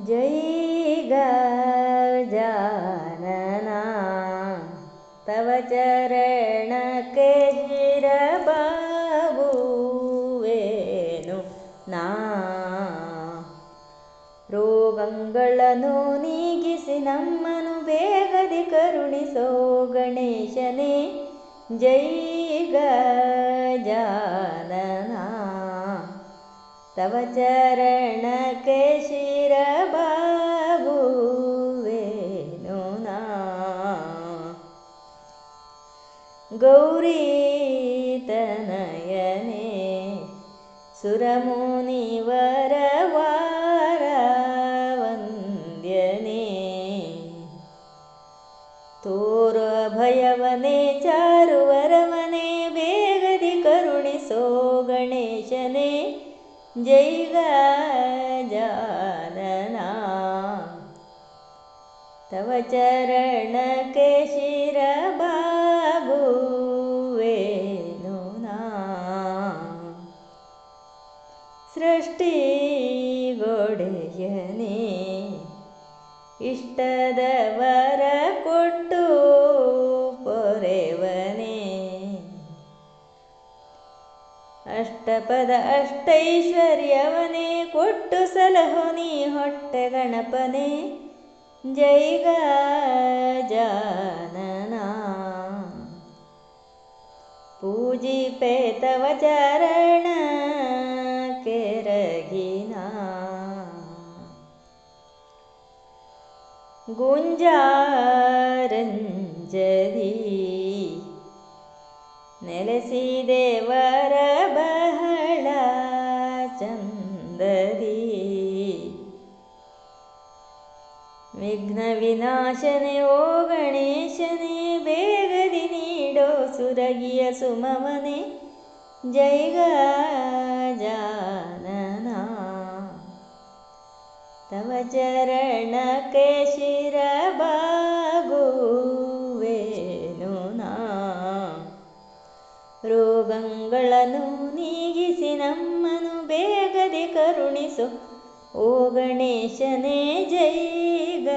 जय गजानना तव चरणके ಶಿರಬಾಗುವೆನು ನಾ ರೋಗಗಳನ್ನು ನೀಗಿಸಿ ನಮ್ಮನು ಬೇಗದಿ ಕರುಣಿಸೋ ಗಣೇಶನೇ ಜೈ ಗಜಾನನ तव चरणकशिरबाभुवे नु ना सुरमुनिवरवारवन्द्यने। तोरभयवने चारुवरवने वेगदि करुणि सोगणे जैवजनना तव चरणकेशिरबुवे नुना सृष्टिगोडयनी इष्टदव ಅಷ್ಟಪದ ಅಷ್ಟೈಶ್ವರ್ಯವನೇ ಕೊಟ್ಟು ಸಲಹೋ ನೀ ಹೊಟ್ಟೆ ಗಣಪನೇ ಜೈ ಗಜಾನನ ಪೂಜಿಪೆ ತವ ಚರಣ ಕೆರಗಿನ ಗುಂಜಾರಂಜದಿ ನೆಲೆಸಿದೇವರ ಬಹಳ ವಿಘ್ನ ವಿನಾಶನೆ ಓ ಗಣೇಶನೇ ಬೇಗದಿ ನೀಡೋ ಸುರಗಿಯ ಸುಮವನೆ ಜೈ ಗಜಾನನ ತವ ಚರಣಕ್ಕೆ ಶಿರಬಾಗುವೆನು ನಾ ರೋಗಗಳನ್ನು ನೀಗಿಸಿ ನಮ್ಮನು ಬೇಗದೆ ಕರುಣಿಸು ओ गणेशने जय ग